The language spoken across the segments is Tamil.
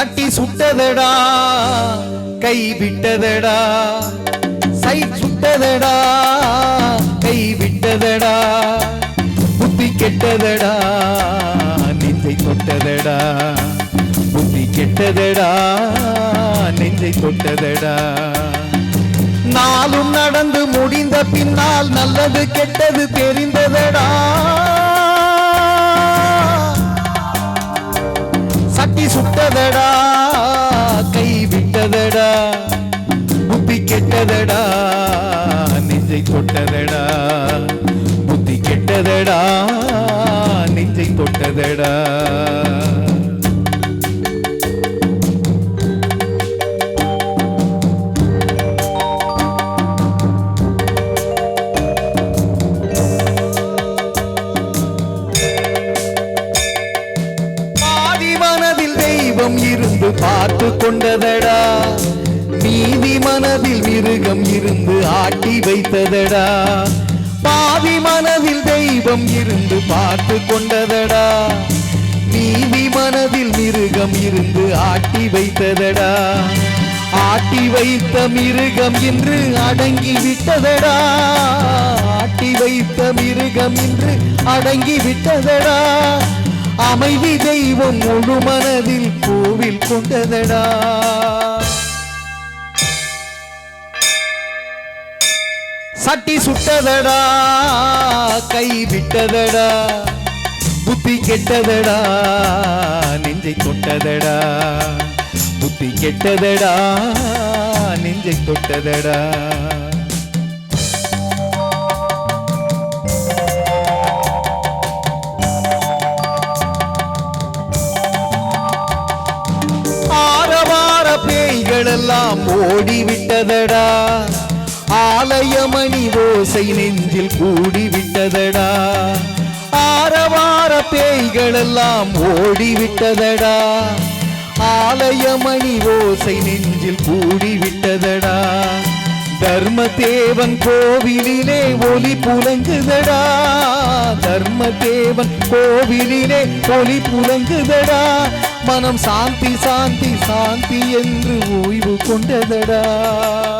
சட்டி சுட்டதடா கை விட்டதடா. சை சுட்டதடா கை விட்டதடா. புத்தி கெட்டதடா நெஞ்சை தொட்டதடா. புத்தி கெட்டதடா நெஞ்சை தொட்டதடா. நாளும் நடந்து முடிந்த பின்னால் நல்லது கெட்டது தெரிந்ததடா புத்தி நெஞ்சை தொட்டதடா. பாதி இருந்து பார்த்து கொண்டதடா. மீதி மனதில் மிருகம் இருந்து ஆட்டி வைத்ததடா. பாவி மனதில் தெய்வம் இருந்து பார்த்து கொண்டதடா. நீதி மனதில் மிருகம் இருந்து ஆட்டி வைத்ததடா. ஆட்டி வைத்த மிருகம் இன்று அடங்கி விட்டதடா. ஆட்டி வைத்த மிருகம் இன்று அடங்கி விட்டதடா. அமைதி தெய்வம் முழு மனதில் கோவில் கொண்டதடா. சட்டி சுட்டதடா கை விட்டதடா புத்தி கெட்டதடா நெஞ்சை தொட்டதடா. புத்தி கெட்டதடா நெஞ்சை தொட்டதடா. ஆரவார பேய்களெல்லாம் ஓடிவிட்டதடா. ஆலயமணி ஓசை நெஞ்சில் கூடிவிட்டதடா. ஆரவார பேய்களெல்லாம் ஓடிவிட்டதடா. ஆலயமணி ஓசை நெஞ்சில் கூடிவிட்டதடா. தர்மதேவன் கோவிலிலே ஒலி புலங்குதடா. தர்மதேவன் கோவிலிலே ஒலி புலங்குதடா. மனம் சாந்தி சாந்தி சாந்தி என்று ஓய்வு கொண்டதடா.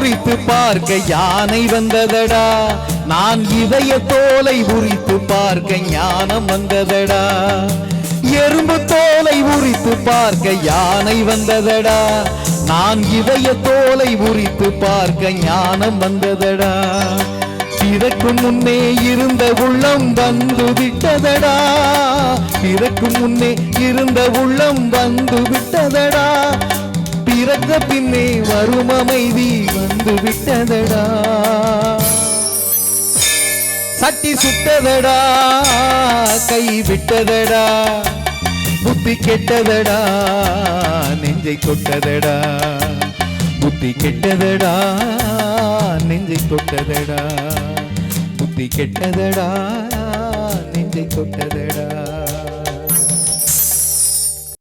உரித்து பார்க்க யானை வந்ததடா. நான் இதய தோலை உரித்து பார்க்க ஞானம் வந்ததடா. எறும்பு தோலை உரித்து பார்க்க யானை வந்ததடா. நான் இதய தோலை உரித்து பார்க்க ஞானம் வந்ததடா. பிறக்கும் முன்னே இருந்த உள்ளம் வந்து விட்டதடா. பிறக்கும் முன்னே இருந்த உள்ளம் வந்து விட்டதடா. பிறந்த பின்னே வரும் அமைதி வந்து விட்டதடா. சட்டி சுட்டதடா கை விட்டதடா புத்தி கெட்டதடா நெஞ்சை தொட்டதடா புத்தி கெட்டதடா நெஞ்சை தொட்டதடா புத்தி கெட்டதடா நெஞ்சை தொட்டதடா